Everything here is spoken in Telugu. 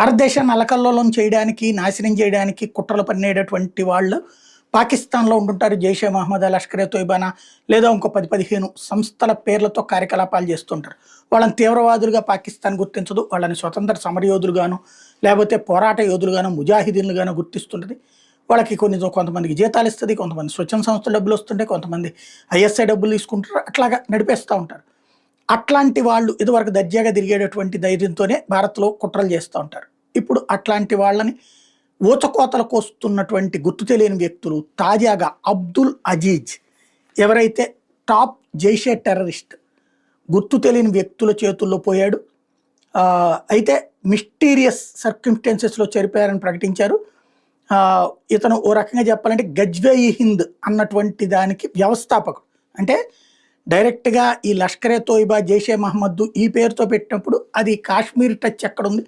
భారతదేశాన్ని అలకల్లోలం చేయడానికి నాశనం చేయడానికి కుట్రలు పన్నేటటువంటి వాళ్ళు పాకిస్తాన్లో ఉంటుంటారు జైషే మహమ్మద్ లష్కరే తోయిబానా లేదా ఇంకో పది పదిహేను సంస్థల పేర్లతో కార్యకలాపాలు చేస్తుంటారు. వాళ్ళని తీవ్రవాదులుగా పాకిస్తాన్ గుర్తించదు. వాళ్ళని స్వతంత్ర సమరయోధులుగాను లేకపోతే పోరాట యోధులుగాను ముజాహిదీన్లుగాను గుర్తిస్తుంటుంది. వాళ్ళకి కొన్ని కొంతమందికి జీతాలు ఇస్తుంది కొంతమంది స్వచ్ఛంద సంస్థల డబ్బులు వస్తుంటాయి కొంతమంది ఐఎస్ఐ డబ్బులు తీసుకుంటారు. అట్లాగా నడిపేస్తూ ఉంటారు. అట్లాంటి వాళ్ళు ఇదివరకు దర్జాగా తిరిగేటటువంటి ధైర్యంతోనే భారత్లో కుట్రలు చేస్తూ ఉంటారు. ఇప్పుడు అట్లాంటి వాళ్ళని ఊచకోతలకు కోస్తున్నటువంటి గుర్తు తెలియని వ్యక్తులు తాజాగా అబ్దుల్ అజీజ్ ఎవరైతే టాప్ జైషే టెర్రరిస్ట్ గుర్తు తెలియని వ్యక్తుల చేతుల్లో పోయాడు. అయితే మిస్టీరియస్ సర్కిమ్స్టెన్సెస్లో చనిపోయారని ప్రకటించారు. ఇతను ఓ రకంగా చెప్పాలంటే గజ్వే హింద్ అన్నటువంటి దానికి వ్యవస్థాపకుడు. అంటే డైరెక్ట్గా ఈ లష్కరే తోయిబా జైషే మహమ్మద్ ఈ పేరుతో పెట్టినప్పుడు అది కాశ్మీర్ టచ్ ఎక్కడ ఉంది?